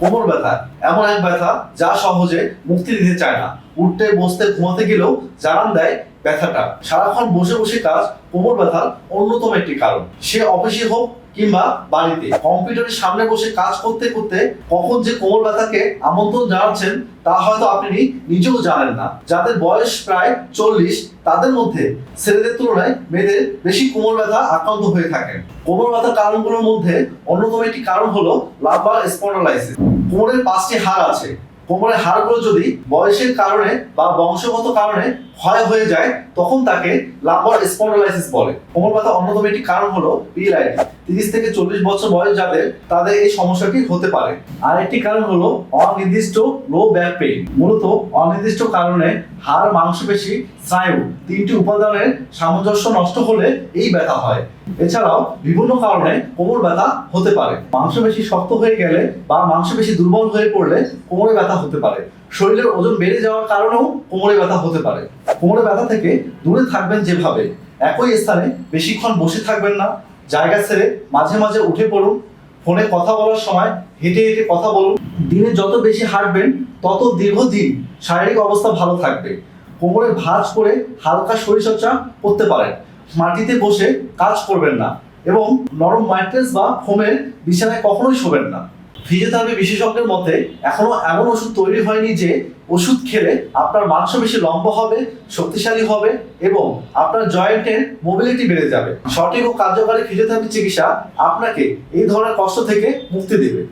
কোমর ব্যথা। এমন এক ব্যথা যা সহজে মুক্তি দিতে চায় না। উঠতে, বসতে, ঘুমাতে গেলেও জানান দেয় ব্যথাটা। সারাক্ষণ বসে বসে কাজ, কোমর ব্যথার অন্যতম একটি কারণ। সে অফিসে হোক কিংবা বাড়িতে। কম্পিউটারের সামনে বসে কাজ করতে করতে কখন যে কোমর ব্যথাকে আমন্ত্রণ জানাচ্ছেন, তা হয়তো আপনি নিজেও জানেন না। যাদের বয়স প্রায় চল্লিশ, তাদের মধ্যে ছেলেদের তুলনায় মেয়েদের বেশি কোমর ব্যথা আক্রান্ত হয়ে থাকেন। কোমর ব্যথার কারণগুলোর মধ্যে অন্যতম একটি কারণ হলো লাম্বার স্পন্ডালাইসিস। কোমরের পাঁচটি হাড় আছে। কোমরের হাড়গুলো যদি বয়সের কারণে বা বংশগত কারণে ক্ষয় হয়ে যায়, তখন তাকে লাম্বার স্পন্ডলাইসিস বলে। কোমর ব্যথা অন্যতম একটি কারণ হলো পিএলআইডি। তিরিশ থেকে চল্লিশ বছর বয়স যাদের, তাদের এই সমস্যাটি হতে পারে। আর একটি কারণ হলো অনির্দিষ্ট লো ব্যাক পেইন মূলত অনির্দিষ্ট কারণে হাড়, মাংসপেশি, স্নায়ু তিনটি উপাদানের সামঞ্জস্য নষ্ট হলে এই ব্যথা হয়। এছাড়াও বিভিন্ন কারণে কোমর ব্যথা হতে পারে। মাংসপেশি শক্ত হয়ে গেলে বা মাংসপেশি দুর্বল হয়ে পড়লে কোমরে ব্যথা হতে পারে। শরীরের ওজন বেড়ে যাওয়ার কারণেও কোমরে ব্যথা হতে পারে। কোমরে ব্যথা থেকে দূরে থাকবেন যেভাবে। একই স্থানে বেশিক্ষণ বসে থাকবেন না। জায়গা ছেড়ে মাঝে মাঝে উঠে পড়ুন, ফোনে কথা বলার সময় হেঁটে হেঁটে কথা বলুন। দিনে যত বেশি হাঁটবেন, তত দীর্ঘদিন শারীরিক অবস্থা ভালো থাকবে। কোমরে ভাঁজ করে হালকা শরীরচর্চা করতে পারেন। মাটিতে বসে কাজ করবেন না এবং নরম ম্যাট্রেস বা ফোমের বিছানায় কখনোই শোবেন না। ফিজিওথেরাপি বিশেষজ্ঞের মতে, এখনও এমন ওষুধ তৈরি হয়নি যে ওষুধ খেলে আপনার মাংস বেশি লম্বা হবে, শক্তিশালী হবে এবং আপনার জয়েন্টের মোবিলিটি বেড়ে যাবে। সঠিক ও কার্যকরী ফিজিওথেরাপি চিকিৎসা আপনাকে এই ধরনের কষ্ট থেকে মুক্তি দেবে।